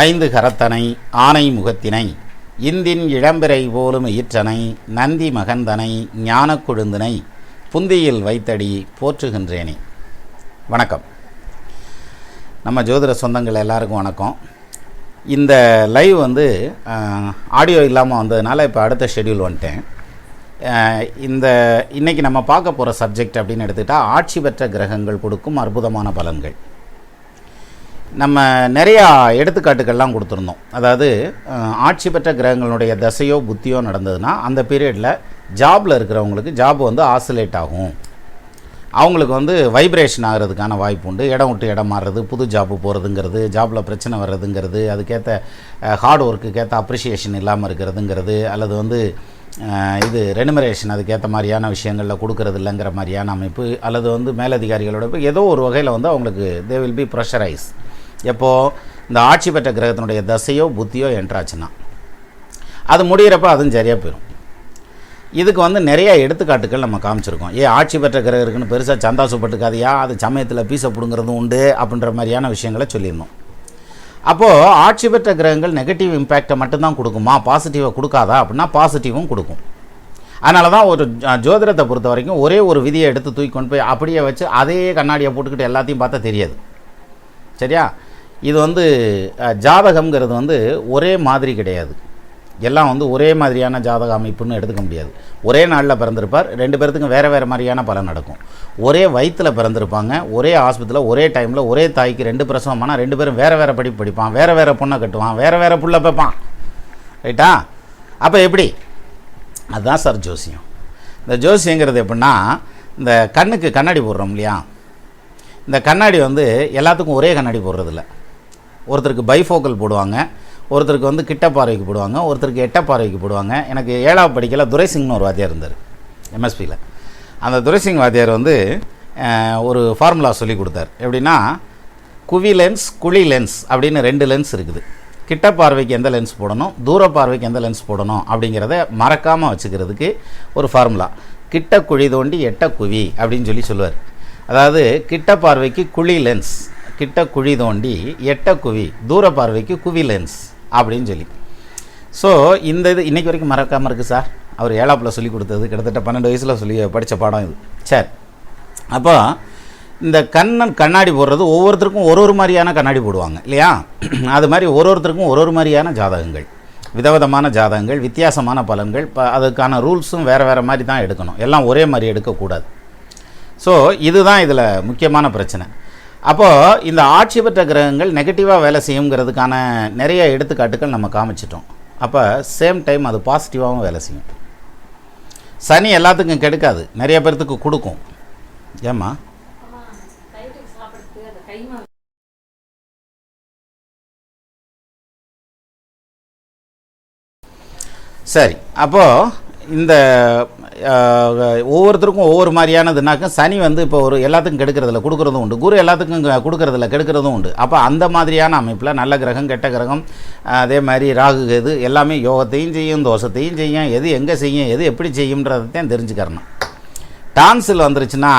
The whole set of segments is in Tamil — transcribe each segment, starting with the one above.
ஐந்து கரத்தனை ஆனை முகத்தினை இந்தின் இளம்பிறை போலும் ஈற்றனை நந்தி மகந்தனை ஞானக் கொழுந்தினை புந்தியில் வைத்தடி போற்றுகின்றேனே. வணக்கம். நம்ம ஜோதிட சொந்தங்கள் எல்லாருக்கும் வணக்கம். இந்த லைவ் வந்து ஆடியோ இல்லாமல் வந்ததுனால இப்போ அடுத்த ஷெட்யூல் வந்துட்டேன். இந்த இன்றைக்கி நம்ம பார்க்க போகிற சப்ஜெக்ட் அப்படின்னு எடுத்துக்கிட்டால் ஆட்சி பெற்ற கிரகங்கள் கொடுக்கும் அற்புதமான பலன்கள். நம்ம நிறையா எடுத்துக்காட்டுகள்லாம் கொடுத்துருந்தோம். அதாவது ஆட்சி பெற்ற கிரகங்களுடைய தசையோ புத்தியோ நடந்ததுன்னா அந்த பீரியடில் ஜாபில் இருக்கிறவங்களுக்கு ஜாப் வந்து ஆசிலேட் ஆகும். அவங்களுக்கு வந்து வைப்ரேஷன் ஆகிறதுக்கான வாய்ப்பு உண்டு. இடம் விட்டு இடம் மாறுறது புது ஜாப்பு போகிறதுங்கிறது ஜாப்பில் பிரச்சனை வர்றதுங்கிறது அதுக்கேற்ற ஹார்ட் ஒர்க்குக்கேற்ற அப்ரிஷியேஷன் இல்லாமல் இருக்கிறதுங்கிறது அல்லது வந்து இது ரெனுமரேஷன் அதுக்கேற்ற மாதிரியான விஷயங்களில் கொடுக்கறது இல்லைங்கிற மாதிரியான அமைப்பு அல்லது வந்து மேலதிகாரிகளோட ஏதோ ஒரு வகையில் வந்து அவங்களுக்கு தே வில் பி ப்ரெஷரைஸ் எப்போது இந்த ஆட்சி பெற்ற கிரகத்தினுடைய தசையோ புத்தியோ என்றாச்சுன்னா. அது முடிகிறப்ப அதுவும் சரியாக போயிடும் இதுக்கு வந்து நிறைய எடுத்துக்காட்டுகள் நம்ம காமிச்சிருக்கோம். ஏ ஆட்சி பெற்ற கிரகம் இருக்குன்னு பெருசாக சந்தாசப்பட்டுக்காதையா அது சமயத்தில் பீச பிடுங்கிறதும் உண்டு அப்படின்ற மாதிரியான விஷயங்களை சொல்லியிருந்தோம். அப்போது ஆட்சி பெற்ற கிரகங்கள் நெகட்டிவ் இம்பேக்டை மட்டும்தான் கொடுக்குமா? பாசிட்டிவை கொடுக்காதா அப்படின்னா பாசிட்டிவும் கொடுக்கும். அதனால தான் ஒரு ஜோதிடத்தை பொறுத்த வரைக்கும் ஒரே ஒரு விதியை எடுத்து தூக்கி கொண்டு போய் அப்படியே வச்சு அதே கண்ணாடியை போட்டுக்கிட்டு எல்லாத்தையும் பார்த்தா தெரியாது. சரியா? இது வந்து ஜாதகம்ங்கிறது வந்து ஒரே மாதிரி கிடையாது. எல்லாம் வந்து ஒரே மாதிரியான ஜாதக அமைப்புன்னு எடுத்துக்க முடியாது. ஒரே நாளில் பிறந்திருப்பார் ரெண்டு பேர்த்துக்கும் வேறு வேறு மாதிரியான பலன் நடக்கும். ஒரே வயிற்றில் பிறந்திருப்பாங்க ஒரே ஆஸ்பத்திரியில் ஒரே டைமில் ஒரே தாய்க்கு ரெண்டு பிரசவமானால் ரெண்டு பேரும் வேறு வேறு படிப்பு படிப்பான் வேறு வேறு பொண்ணை கட்டுவான் வேறு வேறு புள்ள பார்ப்பான் ரைட்டா? அப்போ எப்படி? அதுதான் சார் ஜோசியம். இந்த ஜோசியங்கிறது எப்படின்னா இந்த கண்ணுக்கு கண்ணாடி போடுறோம் இல்லையா? இந்த கண்ணாடி வந்து எல்லாத்துக்கும் ஒரே கண்ணாடி போடுறதில்ல. ஒருத்தருக்கு பைஃபோக்கல் போடுவாங்க ஒருத்தருக்கு வந்து கிட்ட பார்வைக்கு போடுவாங்க ஒருத்தருக்கு எட்ட பார்வைக்கு போடுவாங்க. எனக்கு ஏழாவது படிக்கல துரைசிங்னு ஒரு வாத்தியார் இருந்தார் எம்எஸ்பியில் அந்த துரைசிங் வாத்தியார் வந்து ஒரு ஃபார்முலா சொல்லி கொடுத்தார். எப்படின்னா குவி லென்ஸ் குழி லென்ஸ் அப்படின்னு ரெண்டு லென்ஸ் இருக்குது. கிட்ட பார்வைக்கு எந்த லென்ஸ் போடணும் தூர பார்வைக்கு எந்த லென்ஸ் போடணும் அப்படிங்கிறத மறக்காமல் வச்சுக்கிறதுக்கு ஒரு ஃபார்முலா கிட்ட குழி தோண்டி எட்ட குவி அப்படின்னு சொல்லி சொல்லுவார். அதாவது கிட்ட பார்வைக்கு குழி லென்ஸ் கிட்ட குழி தோண்டி எட்ட குவி தூர பார்வைக்கு குவி லென்ஸ் அப்படின்னு சொல்லி ஸோ இந்த இது இன்றைக்கி வரைக்கும் மறக்காமல் இருக்குது சார். அவர் ஏழாப்பில் சொல்லி கொடுத்தது கிட்டத்தட்ட பன்னெண்டு வயசில் சொல்லி படித்த பாடம் இது. சரி. அப்போ இந்த கண்ணன் கண்ணாடி போடுறது ஒவ்வொருத்தருக்கும் ஒரு ஒரு மாதிரியான கண்ணாடி போடுவாங்க இல்லையா? அது மாதிரி ஒரு ஒருத்தருக்கும் ஒரு ஒரு மாதிரியான ஜாதகங்கள். விதவிதமான ஜாதகங்கள் வித்தியாசமான பலன்கள் இப்போ அதுக்கான ரூல்ஸும் வேறு வேறு மாதிரி தான் எடுக்கணும். எல்லாம் ஒரே மாதிரி எடுக்கக்கூடாது. ஸோ இதுதான் இதில் முக்கியமான பிரச்சனை. அப்போது இந்த ஆட்சி பெற்ற கிரகங்கள் நெகட்டிவாக வேலை செய்யுங்கிறதுக்கான நிறைய எடுத்துக்காட்டுகள் நம்ம காமிச்சிட்டோம். அப்போ சேம் டைம் அது பாசிட்டிவாகவும் வேலை செய்யும். சனி எல்லாத்துக்கும் கெடுக்காது. நிறைய பேர்த்துக்கு கொடுக்கும். ஏம்மா? சரி அப்போது இந்த ஒவ்வொருத்தருக்கும் ஒவ்வொரு மாதிரியானதுனாக்க சனி வந்து இப்போ ஒரு எல்லாத்துக்கும் கெடுக்கிறதுல கொடுக்குறதும் உண்டு. குரு எல்லாத்துக்கும் க- கெடுக்கிறதும் உண்டு. அப்போ அந்த மாதிரியான அமைப்பில் நல்ல கிரகம் கெட்ட கிரகம் அதே மாதிரி ராகு கேது எல்லாமே யோகத்தையும் செய்யும் தோஷத்தையும் செய்யும் எது எங்கே செய்யும் எது எப்படி செய்யும்ன்றதைத்தான் தெரிஞ்சுக்கிறணும். டான்சில் வந்துருச்சுன்னா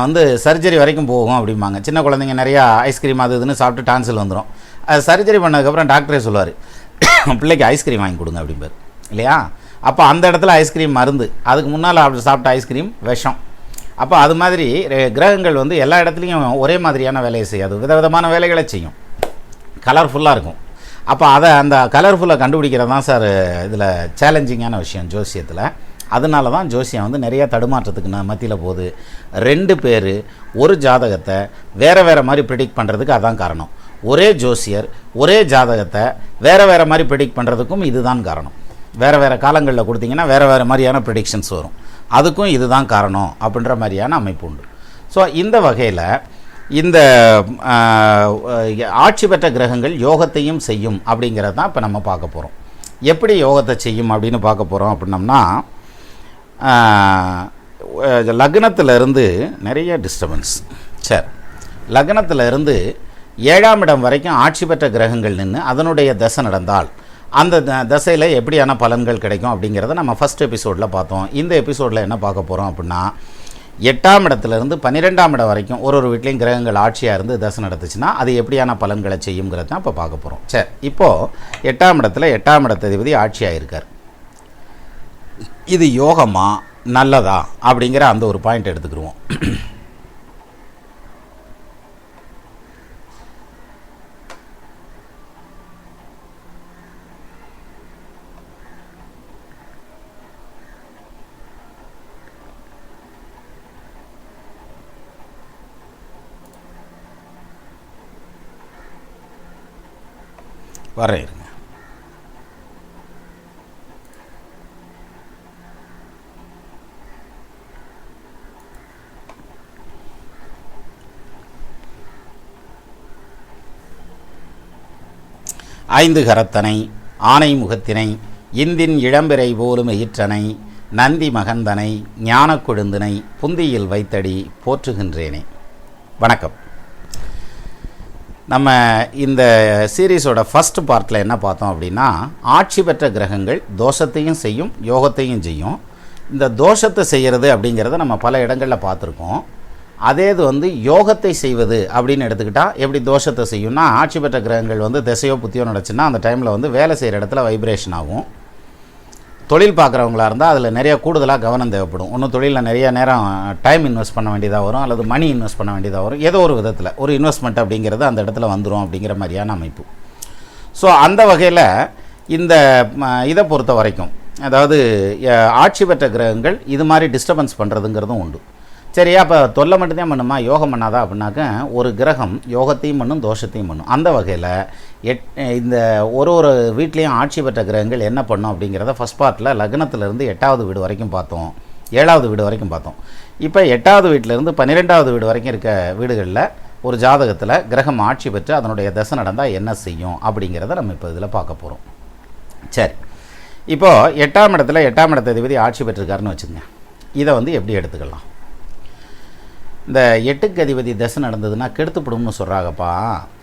வந்து சர்ஜரி வரைக்கும் போகும் அப்படிம்பாங்க. சின்ன குழந்தைங்க நிறையா ஐஸ்கிரீம் அது இதுன்னு சாப்பிட்டு டான்சில் வந்துடும் அது சர்ஜரி பண்ணதுக்கப்புறம் டாக்டரே சொல்லுவார் பிள்ளைக்கு ஐஸ்கிரீம் வாங்கி கொடுங்க அப்படிம்பார். இல்லையா? அப்போ அந்த இடத்துல ஐஸ்கிரீம் மருந்து. அதுக்கு முன்னால் அப்படி சாப்பிட்ட ஐஸ்கிரீம் விஷம். அப்போ அது மாதிரி கிரகங்கள் வந்து எல்லா இடத்துலையும் ஒரே மாதிரியான வேலையை செய்யாது விதவிதமான வேலைகளை செய்யும். கலர்ஃபுல்லாக இருக்கும். அப்போ அதை அந்த கலர்ஃபுல்லாக கண்டுபிடிக்கிறது தான் சார் இதில் சேலஞ்சிங்கான விஷயம் ஜோசியத்தில். அதனால தான் ஜோசியம் வந்து நிறைய தடுமாற்றத்துக்கு நான் மத்தியில் போகுது. ரெண்டு பேர் ஒரு ஜாதகத்தை வேறு வேறு மாதிரி ப்ரிடிக்ட் பண்ணுறதுக்கு அதான் காரணம். ஒரே ஜோசியர் ஒரே ஜாதகத்தை வேறு வேறு மாதிரி ப்ரிடிக்ட் பண்ணுறதுக்கும் இதுதான் காரணம். வேறு வேறு காலங்களில் கொடுத்தீங்கன்னா வேறு வேறு மாதிரியான ப்ரிடிக்ஷன்ஸ் வரும். அதுக்கும் இதுதான் காரணம் அப்படின்ற மாதிரியான அமைப்பு உண்டு. ஸோ இந்த வகையில் இந்த ஆட்சி பெற்ற கிரகங்கள் யோகத்தையும் செய்யும் அப்படிங்கிறது தான் இப்போ நம்ம பார்க்க போகிறோம் எப்படி யோகத்தை செய்யும் அப்படின்னு பார்க்க போகிறோம் அப்படின்னம்னா லக்னத்திலிருந்து நிறைய டிஸ்டர்பன்ஸ் சரி. லக்னத்தில் இருந்து ஏழாம் இடம் வரைக்கும் ஆட்சி பெற்ற கிரகங்கள் நின்று அதனுடைய தசை நடந்தால் அந்த த- தசையில் எப்படியான பலன்கள் கிடைக்கும் அப்படிங்கிறத நம்ம ஃபஸ்ட் எபிசோடில் பார்த்தோம். இந்த எபிசோடில் என்ன பார்க்க போகிறோம் அப்படின்னா எட்டாம் இடத்துலேருந்து பன்னிரெண்டாம் இடம் வரைக்கும் ஒரு ஒரு வீட்லேயும் கிரகங்கள் ஆட்சியாக இருந்து தசை நடத்துச்சுன்னா அது எப்படியான பலன்களை செய்யுங்கிறது தான் இப்போ பார்க்க போகிறோம் சரி இப்போது எட்டாம் இடத்துல எட்டாம் இடத்ததிபதி ஆட்சியாக இருக்கார் இது யோகமா நல்லதா அப்படிங்கிற அந்த ஒரு பாயிண்ட் எடுத்துக்கிடுவோம் வரேன் ஐந்து கரத்தனை ஆனை முகத்தினை இந்தின் இளம்பிறை போலும் எயிற்றனை நந்தி மகந்தனை ஞானக் கொழுந்தினை புந்தியில் வைத்தடி போற்றுகின்றேனே. வணக்கம். நம்ம இந்த சீரீஸோட ஃபஸ்ட் பார்ட்டில் என்ன பார்த்தோம் அப்படின்னா ஆட்சி பெற்ற கிரகங்கள் தோஷத்தையும் செய்யும் யோகத்தையும் செய்யும். இந்த தோஷத்தை செய்கிறது அப்படிங்கிறத நம்ம பல இடங்களில் பார்த்துருக்கோம். அதே இது வந்து யோகத்தை செய்வது அப்படின்னு எடுத்துக்கிட்டால் எப்படி தோஷத்தை செய்யும்னா ஆட்சி பெற்ற கிரகங்கள் வந்து திசையோ புத்தியோ நடச்சுன்னா அந்த டைமில் வந்து வேலை செய்கிற இடத்துல வைப்ரேஷன் ஆகும். தொழில் பார்க்குறவங்களா இருந்தால் அதில் நிறைய கூடுதலாக கவனம் தேவைப்படும். ஒன்றும் தொழிலில் நிறைய நேரம் டைம் இன்வெஸ்ட் பண்ண வேண்டியதாக வரும் அல்லது மணி இன்வெஸ்ட் பண்ண வேண்டியதாக வரும். ஏதோ ஒரு விதத்தில். ஒரு இன்வெஸ்ட்மெண்ட் அப்படிங்கிறது அந்த இடத்துல வந்துடும் அப்படிங்கிற மாதிரியான அமைப்பு. ஸோ அந்த வகையில் இந்த இதை பொறுத்த வரைக்கும் அதாவது ஆட்சி பெற்ற கிரகங்கள் இது மாதிரி டிஸ்டர்பன்ஸ் பண்ணுறதுங்கிறதும் உண்டு. சரி அப்போ தொல்லை மட்டும்தான் பண்ணுமா? யோகம் பண்ணாதா? அப்படின்னாக்க ஒரு கிரகம் யோகத்தையும் பண்ணும் தோஷத்தையும் பண்ணும். அந்த வகையில் எட் இந்த ஒரு ஒரு வீட்லேயும் ஆட்சி பெற்ற கிரகங்கள் என்ன பண்ணும் அப்படிங்கிறத ஃபஸ்ட் பார்ட்டில் லக்னத்திலிருந்து எட்டாவது வீடு வரைக்கும் பார்த்தோம். ஏழாவது வீடு வரைக்கும் பார்த்தோம். இப்போ எட்டாவது வீட்டிலேருந்து பன்னிரெண்டாவது வீடு வரைக்கும் இருக்க வீடுகளில் ஒரு ஜாதகத்தில் கிரகம் ஆட்சி பெற்று அதனுடைய தசை நடந்தால் என்ன செய்யும் அப்படிங்கிறத நம்ம இப்போ இதில் பார்க்க போகிறோம் சரி. இப்போது எட்டாம் இடத்துல எட்டாம் இடத்த அதிபதி ஆட்சி பெற்றிருக்காருன்னு வச்சுக்கோங்க. இதை வந்து எப்படி எடுத்துக்கலாம்? இந்த எட்டுக்கு அதிபதி தசை நடந்ததுன்னா கெடுத்துப்படும்னு சொல்கிறாங்கப்பா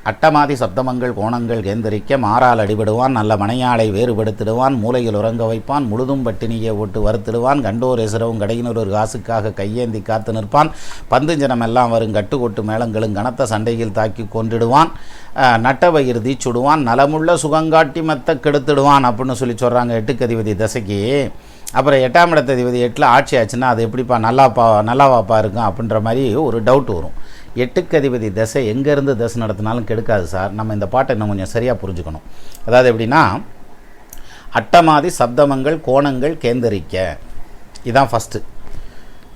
அட்டமாதி சப்தமங்கள் கோணங்கள் கேந்தரிக்க மாறால் அடிபடுவான் நல்ல மனையாளை வேறுபடுத்திடுவான் மூலையில் உறங்க வைப்பான் முழுதும் பட்டினியை ஓட்டு வறுத்திடுவான் கண்டோர் எசிரவும் கடையினர் ஒரு காசுக்காக கையேந்தி காத்து நிற்பான் பந்துஞ்சனம் எல்லாம் வரும் கட்டுக்கொட்டு மேளங்களும் கனத்த சண்டையில் தாக்கி கொன்றிடுவான் நட்ட நட்டவயிறு தீச்சுடுவான் நலமுள்ள சுகங்காட்டி மத்த கெடுத்துடுவான் அப்படின்னு சொல்லி சொல்கிறாங்க எட்டுக்கதிபதி தசைக்கு. அப்புறம் எட்டாம் இடத்த அதிபதி எட்டில் ஆட்சி ஆச்சுன்னா அது எப்படிப்பா நல்லாப்பா நல்லாவாப்பா இருக்கும் அப்படின்ற மாதிரி ஒரு டவுட் வரும். எட்டுக்கு அதிபதி தசை எங்கேருந்து தசை நடத்தினாலும் கெடுக்காது சார். நம்ம இந்த பாட்டை இன்னும் கொஞ்சம் சரியாக புரிஞ்சுக்கணும். அதாவது எப்படின்னா அட்டமாதி சப்தமங்கள் கோணங்கள் கேந்தரிக்க. இதுதான் ஃபஸ்ட்டு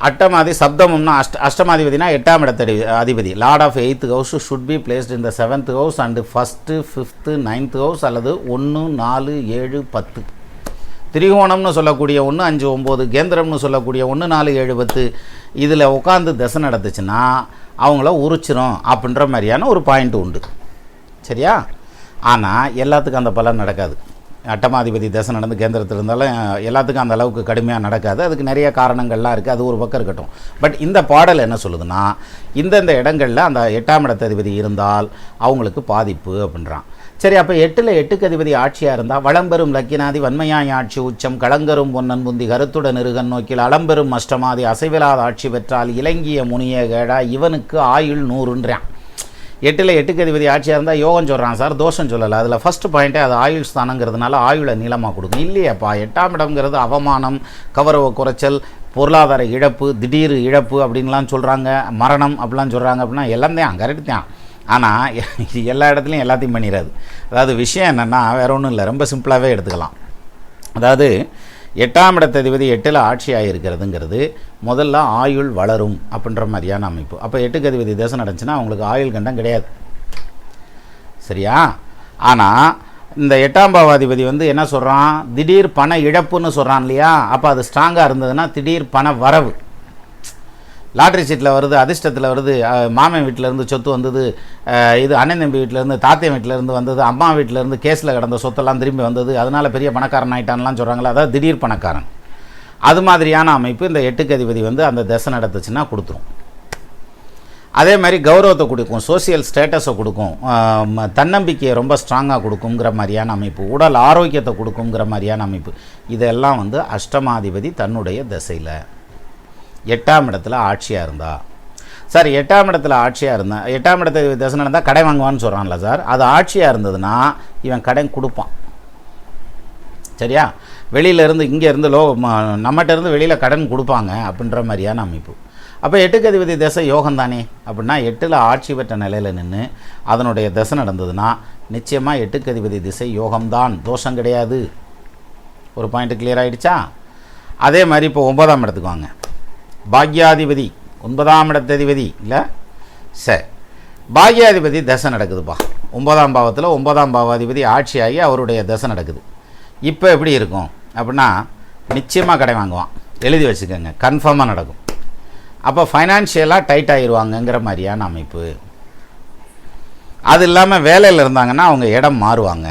அட்டமாதி சப்தமம்னா அஷ்ட அஷ்டமாதிபதினா எட்டாம் இடத்த அதிபதி. Lord of eighth house should be placed in the seventh house and first fifth ninth house அல்லது ஒன்று நாலு ஏழு பத்து. திரிகோணம்னு சொல்லக்கூடிய ஒன்று அஞ்சு ஒம்பது கேந்திரம்னு சொல்லக்கூடிய ஒன்று நாலு ஏழு பத்து. இதில் உட்காந்து தசை நடந்துச்சுன்னா அவங்கள உரிச்சிரும் அப்படின்ற மாதிரியான ஒரு பாயிண்ட் உண்டு. சரியா? ஆனால் எல்லாத்துக்கும் அந்த பலன் நடக்காது. அட்டமாதிபதி தசை நடந்து கேந்திரத்தில் இருந்தாலும் எல்லாத்துக்கும் அந்த அளவுக்கு கடுமையாக நடக்காது. அதுக்கு நிறைய காரணங்கள்லாம் இருக்குது அது ஒரு பக்கம் இருக்கட்டும். பட் இந்த பாடல் என்ன சொல்லுதுன்னா இந்தந்த இடங்களில் அந்த எட்டாம் இடத்ததிபதி இருந்தால் அவங்களுக்கு பாதிப்பு அப்படின்றான். சரி அப்போ எட்டில் எட்டுக்கு அதிபதி ஆட்சியாக இருந்தால் வளம்பெரும் லக்கினாதி வன்மையாய் ஆட்சி உச்சம் களங்கரும் பொன்னன் புந்தி கருத்துடன் இருகன் நோக்கில் அளம்பெரும் அஷ்டமாதி அசைவிலாத ஆட்சி பெற்றால் இலங்கிய முனிய கேடா இவனுக்கு ஆயுள் நூறுன்றான். எட்டில் எட்டுக்கு அதிபதி ஆட்சியாக இருந்தால் யோகம் சொல்கிறான் சார் தோஷம் சொல்லலை. அதில் ஃபஸ்ட் பாயிண்ட்டே அது ஆயுள் ஸ்தானங்கிறதுனால ஆயுளை நீளமாக கொடுக்கும். இல்லையேப்பா எட்டாம் இடம்ங்கிறது அவமானம் கௌரவ குறைச்சல் பொருளாதார இழப்பு திடீர் இழப்பு அப்படின்லாம் சொல்கிறாங்க மரணம் அப்படிலாம் சொல்கிறாங்க அப்படின்னா எல்லாம் தான் கரெக்ட் தான். ஆனால் எல்லா இடத்துலையும் எல்லாத்தையும் பண்ணிடாது அதாவது விஷயம் என்னென்னா வேற ஒன்றும் இல்லை ரொம்ப சிம்பிளாகவே எடுத்துக்கலாம். அதாவது எட்டாம் இடத்ததிபதி எட்டில் ஆட்சி ஆகியிருக்கிறதுங்கிறது முதல்ல ஆயுள் வளரும் அப்படின்ற மாதிரியான அமைப்பு. அப்போ எட்டுக்கதிபதி தேசம் நடந்துச்சுன்னா அவங்களுக்கு ஆயுள் கண்டம் கிடையாது. சரியா? ஆனால் இந்த எட்டாம் பாவாதிபதி வந்து என்ன சொல்கிறான் திடீர் பண இழப்புன்னு சொல்கிறான் இல்லையா? அப்போ அது ஸ்ட்ராங்காக இருந்ததுன்னா திடீர் பண வரவு. லாட்ரி சீட்டில் வருது அதிர்ஷ்டத்தில் வருது மாமன் வீட்டிலேருந்து சொத்து வந்தது இது அண்ணன் தம்பி வீட்டிலேருந்து தாத்தையன் வீட்டிலேருந்து வந்தது அம்மா வீட்டிலேருந்து கேஸில் கிடந்த சொத்தெல்லாம் திரும்பி வந்தது அதனால் பெரிய பணக்காரன் ஆயிட்டான்லாம் சொல்கிறாங்களா அதாவது திடீர் பணக்காரன். அது மாதிரியான அமைப்பு இந்த எட்டுக்கு அதிபதி வந்து அந்த தசை நடத்துச்சுன்னா கொடுத்துரும். அதே மாதிரி கௌரவத்தை கொடுக்கும் சோசியல் ஸ்டேட்டஸை கொடுக்கும் ம- தன்னம்பிக்கையை ரொம்ப ஸ்ட்ராங்காக கொடுக்குங்கிற மாதிரியான அமைப்பு உடல் ஆரோக்கியத்தை கொடுக்குங்கிற மாதிரியான அமைப்பு. இதெல்லாம் வந்து அஷ்டமாதிபதி தன்னுடைய திசையில். எட்டாம் இடத்துல ஆட்சியாக இருந்தா. சார் எட்டாம் இடத்துல ஆட்சியாக இருந்தா எட்டாம் இடத்துல தசை நடந்தால் கடை வாங்குவான்னு சொல்கிறான்ல சார். அது ஆட்சியாக இருந்ததுன்னா இவன் கடன் கொடுப்பான். சரியா? வெளியில இருந்து லோ ம- வெளியில் கடன் கொடுப்பாங்க அப்படின்ற மாதிரியான அமைப்பு. அப்போ எட்டுக்கதிபதி திசை தசை யோகம் தானே? அப்படின்னா எட்டில் ஆட்சி பெற்ற நிலையில் நின்று அதனுடைய தசை நடந்ததுன்னா நிச்சயமாக எட்டுக்கதிபதி திசை யோகம்தான் தோஷம் கிடையாது. ஒரு பாயிண்ட் கிளியர் ஆகிடுச்சா அதே மாதிரி இப்போ ஒன்பதாம் இடத்துக்கு வாங்க. பாக்யாதிபதி ஒன்பதாம் இடத்ததிபதி இல்லை? சரி பாக்யாதிபதி தசை நடக்குதுப்பா. ஒன்பதாம் பாவத்தில் ஒன்பதாம் பாவாதிபதி ஆட்சியாகி அவருடைய தசை நடக்குது. இப்போ எப்படி இருக்கும்? அப்படின்னா நிச்சயமாக கடை வாங்குவான். எழுதி வச்சுக்கோங்க. கன்ஃபார்மாக நடக்கும். அப்போ ஃபைனான்ஷியலாக டைட் ஆகிடுவாங்கங்கிற மாதிரியான அமைப்பு. அது இல்லாமல் வேலையில் இருந்தாங்கன்னா அவங்க இடம் மாறுவாங்க.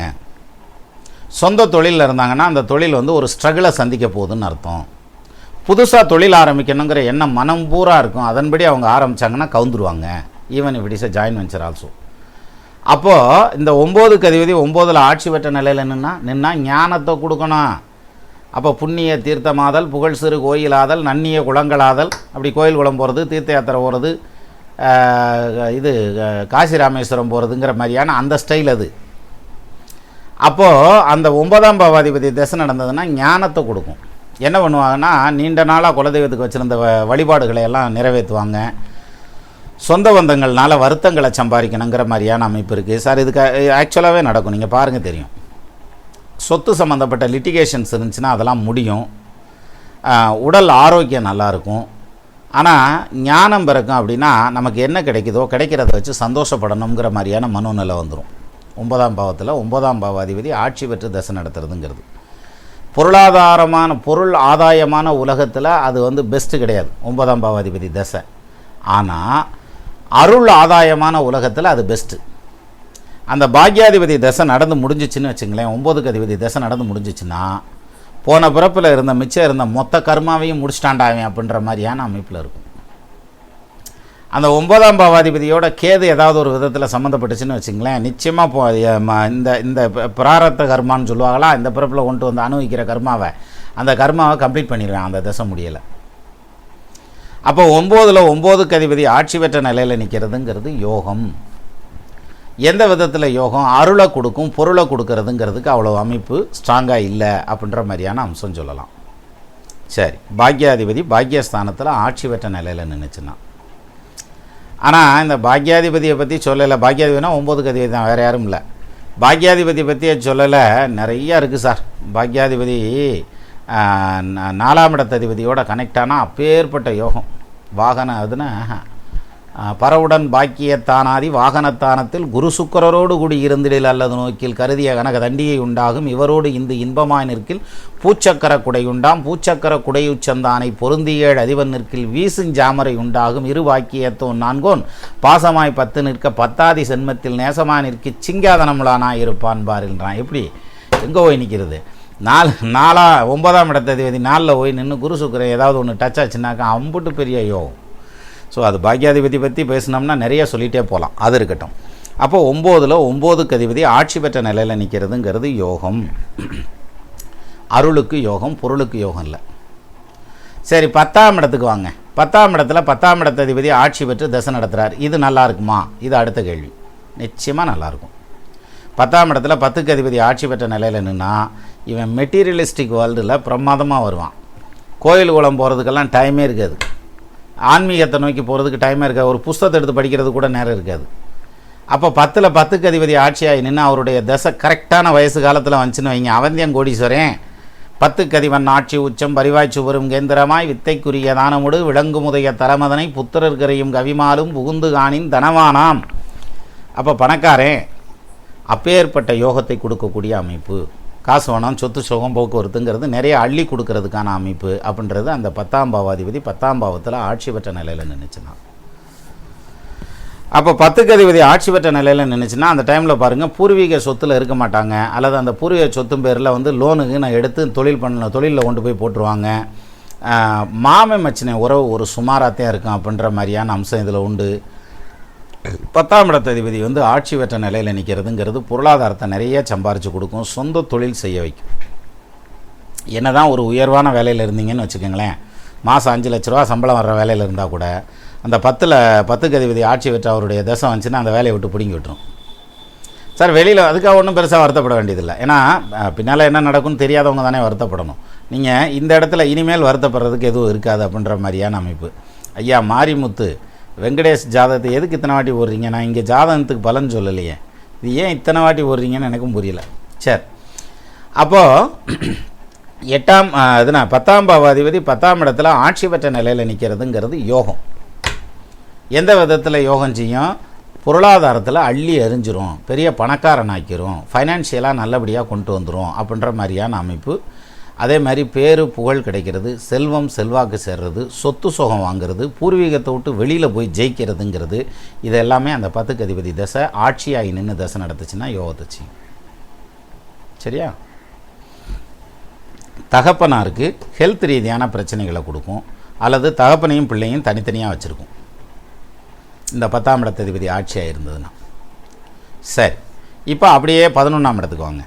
சொந்த தொழிலில் இருந்தாங்கன்னா அந்த தொழில் வந்து ஒரு ஸ்ட்ரகிளை சந்திக்க போகுதுன்னு அர்த்தம். புதுசாக தொழில் ஆரம்பிக்கணுங்கிற எண்ணம் மனம் பூரா இருக்கும். அதன்படி அவங்க ஆரம்பித்தாங்கன்னா கவுந்துருவாங்க. ஈவன் இப்படி இஸ் ஜாயின் வெஞ்சர் ஆல்சோ அப்போது இந்த ஒம்பது கதிபதி ஒம்போதில் ஆட்சி பெற்ற நிலையில் நின்னா நின்னா ஞானத்தை கொடுக்கணும். அப்போ புண்ணிய தீர்த்தமாதல் புகழ் சிறு கோயிலாதல் நன்னிய குளங்களாதல் அப்படி கோயில் குளம் போகிறது தீர்த்த யாத்திரை போகிறது இது காசி ராமேஸ்வரம் போகிறதுங்கிற மாதிரியான அந்த ஸ்டைல் அது. அப்போது அந்த ஒன்பதாம் பாவாதிபதி திசை நடந்ததுன்னா ஞானத்தை கொடுக்கும். என்ன பண்ணுவாங்கன்னா நீண்ட நாளாக குலதெய்வத்துக்கு வச்சுருந்த வழிபாடுகளை எல்லாம் நிறைவேற்றுவாங்க. சொந்த பந்தங்கள்னால வருத்தங்களை சம்பாதிக்கணுங்கிற மாதிரியான அமைப்பு இருக்குது சார் இதுக்கு ஆக்சுவலாகவே நடக்கும். நீங்கள் பாருங்கள் தெரியும். சொத்து சம்மந்தப்பட்ட லிட்டிகேஷன்ஸ் இருந்துச்சுன்னா அதெல்லாம் முடியும். உடல் ஆரோக்கியம் நல்லாயிருக்கும். ஆனால் ஞானம் பிறக்கும் அப்படின்னா நமக்கு என்ன கிடைக்குதோ கிடைக்கிறத வச்சு சந்தோஷப்படணுங்கிற மாதிரியான மனோநிலை வந்துடும் ஒன்பதாம் பாவத்தில் ஒன்பதாம் பாவாதிபதி ஆட்சி பெற்று தசை நடத்துறதுங்கிறது. பொருளாதாரமான பொருள் ஆதாயமான உலகத்தில் அது வந்து பெஸ்ட்டு கிடையாது. ஒன்பதாம் பாவாதிபதி தசை. ஆனால் அருள் ஆதாயமான உலகத்தில் அது பெஸ்ட்டு அந்த பாக்யாதிபதி தசை நடந்து முடிஞ்சிச்சுன்னு வச்சுங்களேன் ஒம்போதுக்கு அதிபதி தசை நடந்து முடிஞ்சிச்சுன்னா போன பிறப்பில் இருந்த மிச்சம் இருந்த மொத்த கர்மாவையும் முடிச்சிட்டாண்டாவே அப்படின்ற மாதிரியான அமைப்பில் இருக்கும். அந்த ஒன்பதாம் பாவாதிபதியோட கேது ஏதாவது ஒரு விதத்தில் சம்மந்தப்பட்டுச்சுன்னு வச்சுங்களேன் நிச்சயமாக போ இந்த இந்த பிராரத்த கர்மான்னு சொல்லுவாங்களா இந்த பிறப்பில் கொண்டு வந்து அனுபவிக்கிற கர்மாவை அந்த கர்மாவை கம்ப்ளீட் பண்ணிடுவேன் அந்த தசை முடியலை. அப்போ ஒம்போதில் ஒம்போதுக்கு அதிபதி ஆட்சி பெற்ற நிலையில் நிற்கிறதுங்கிறது யோகம். எந்த விதத்தில் யோகம்? அருளை கொடுக்கும் பொருளை கொடுக்கறதுங்கிறதுக்கு அவ்வளோ அமைப்பு ஸ்ட்ராங்காக இல்லை அப்படின்ற மாதிரியான அம்சம் சொல்லலாம். சரி பாக்யாதிபதி பாக்யஸ்தானத்தில் ஆட்சி பெற்ற நிலையில் நின்றுச்சுன்னா ஆனால் இந்த பாக்யாதிபதியை பற்றி சொல்லலை. பாக்யாதிபதினா ஒம்பது கதிபதி தான் வேறு யாரும் இல்லை. பாக்யாதிபதி பற்றி சொல்லலை. நிறையா இருக்குது சார். பாக்யாதிபதி நாலாம் இடத்ததிபதியோட கனெக்ட் ஆனால் அப்பேற்பட்ட யோகம். வாகனம் அதுன்னா பரவுடன் பாக்கியத்தானாதி வாகனத்தானத்தில் குரு சுக்கரரோடு கூடி இருந்திடில் அல்லது நோக்கில் கருதிய கனக தண்டியை உண்டாகும். இவரோடு இந்த இன்பமாய் நிற்கில் பூச்சக்கர குடை உண்டாம். பூச்சக்கர குடையுச்சந்தானை பொருந்தியேழ் அதிபன் நிற்கில் வீசுஞ்சாமரை உண்டாகும். இரு வாக்கியத்தோன் நான்கோன். பாசமாய் பத்து நிற்க பத்தாதி சென்மத்தில் நேசமாய் நிற்க சிங்காதனமுலானாய் இருப்பான் பாருன்றான் எப்படி? எங்கே போய் நிற்கிறது? நாலு நாலா ஒன்பதாம் இடத்ததிபதி நாலில் போய் நின்று குரு சுக்கரன் ஏதாவது ஒன்று டச் ஆச்சுனாக்கா அம்புட்டு பெரிய யோகம். ஸோ அது பாக்யாதிபதி பற்றி பேசினோம்னா நிறைய சொல்லிகிட்டே போகலாம் அது இருக்கட்டும். அப்போ ஒம்போதில் ஒம்போதுக்கு அதிபதி ஆட்சி பெற்ற நிலையில் நிற்கிறதுங்கிறது யோகம். அருளுக்கு யோகம் பொருளுக்கு யோகம் இல்லை. சரி பத்தாம் இடத்துக்கு வாங்க. பத்தாம் இடத்துல பத்தாம் இடத்த அதிபதி ஆட்சி பெற்று தசை நடத்துகிறார் இது நல்லா இருக்குமா? இது அடுத்த கேள்வி. நிச்சயமாக நல்லாயிருக்கும் பத்தாம் இடத்துல பத்துக்கு அதிபதி ஆட்சி பெற்ற நிலையில் நின்னா இவன் மெட்டீரியலிஸ்டிக் வேர்ல்டில் பிரமாதமாக வருவான். கோயில் குளம் போகிறதுக்கெல்லாம் டைமே இருக்காது. ஆன்மீகத்தை நோக்கி போகிறதுக்கு டைம் இருக்காது. ஒரு புஸ்தகத்தை எடுத்து படிக்கிறது கூட நேரம் இருக்காது. அப்போ பத்தில் பத்துக்கு அதிபதி ஆட்சியாகி நின்று அவருடைய தசை கரெக்டான வயசு காலத்தில் வந்துச்சுன்னு வைங்க. அவந்தியம் கோடீஸ்வரன். பத்துக்கு அதிபன் ஆட்சி உச்சம் பரிவாய்ச்சு வரும் கேந்திரமாய் வித்தைக்குரிய தானமுடு விளங்குமுதைய தலமதனை புத்திரர்கரையும் கவிமாலும் புகுந்து காணின் தனவானாம். அப்போ பணக்காரன் அப்பேற்பட்ட யோகத்தை கொடுக்கக்கூடிய அமைப்பு. காசு வேணாம் சொத்து சுகம் போக்குவரத்துங்கிறது நிறைய அள்ளி கொடுக்கறதுக்கான அமைப்பு அப்படின்றது அந்த பத்தாம் பாவாதிபதி பத்தாம் பாவத்தில் ஆட்சி பெற்ற நிலையில் நின்றுச்சுன்னா அப்போ பத்துக்கு அதிபதி ஆட்சி பெற்ற நிலையில் நின்றுச்சுன்னா அந்த டைமில் பாருங்கள் பூர்வீக சொத்தில் இருக்க மாட்டாங்க. அல்லது அந்த பூர்வீக சொத்தும் பேரில் வந்து லோனுக்கு நான் எடுத்து தொழில் பண்ண தொழிலில் கொண்டு போய் போட்டுருவாங்க. மாமன் மாமே மச்சினை உறவு ஒரு சுமாராகத்தான் இருக்கும் அப்படின்ற மாதிரியான அம்சம் இதில் உண்டு. பத்தாம் இடத்ததிபதி வந்து ஆட்சி பெற்ற நிலையில் நிற்கிறதுங்கிறது பொருளாதாரத்தை நிறைய சம்பாரித்து கொடுக்கும் சொந்த தொழில் செய்ய வைக்கும். என்னதான் ஒரு உயர்வான வேலையில் இருந்தீங்கன்னு வச்சுக்கோங்களேன். மாதம் அஞ்சு லட்ச ரூபா சம்பளம் வர்ற வேலையில் இருந்தால் கூட அந்த பத்தில் பத்துக்கு அதிபதி ஆட்சி பெற்ற அவருடைய தசை வந்துச்சுன்னா அந்த வேலையை விட்டு பிடுங்கி விட்டுரும். சார் வெளியில் அதுக்காக ஒன்றும் பெருசாக வருத்தப்பட வேண்டியதில்லை. ஏன்னா பின்னால் என்ன நடக்கும்னு தெரியாதவங்க தானே வருத்தப்படணும். நீங்கள் இந்த இடத்துல இனிமேல் வருத்தப்படுறதுக்கு எதுவும் இருக்காது அப்படின்ற மாதிரியான அமைப்பு. ஐயா மாரிமுத்து வெங்கடேஷ் ஜாதகத்தை எதுக்கு இத்தனை வாட்டி ஓடுறீங்க? நான் இங்கே ஜாதகத்துக்கு பலன் சொல்லலையே. இது ஏன் இத்தனை வாட்டி ஓடுறீங்கன்னு எனக்கும் புரியல. சரி. அப்போது எட்டாம் ஆ, இதுனா பத்தாம் பாவாதிபதி பத்தாம் இடத்துல ஆட்சி பெற்ற நிலையில் நிற்கிறதுங்கிறது யோகம். எந்த விதத்தில் யோகம் செய்யும்? பொருளாதாரத்தில் அள்ளி எறிஞ்சிரும் பெரிய பணக்காரன் ஆக்கிரும் ஃபைனான்ஷியலாக நல்லபடியாக கொண்டு வந்துடும் அப்படின்ற மாதிரியான அமைப்பு அதே மாதிரி பேரு புகழ் கிடைக்கிறது செல்வம் செல்வாக்கு சேர்றது சொத்து சுகம் வாங்குறது பூர்வீகத்தை விட்டு வெளியில் போய் ஜெயிக்கிறதுங்கிறது இது எல்லாமே அந்த பத்துக்கு அதிபதி தசை ஆட்சியாகி நின்று தசை நடத்துச்சுன்னா யோகத்துச்சு. சரியா? தகப்பனாருக்கு ஹெல்த் ரீதியான பிரச்சனைகளை கொடுக்கும் அல்லது தகப்பனையும் பிள்ளையும் தனித்தனியாக வச்சுருக்கும். இந்த பத்தாம் இடத்ததிபதி ஆட்சியாக இருந்ததுன்னா. சரி. இப்போ அப்படியே பதினொன்றாம் இடத்துக்கு வாங்க.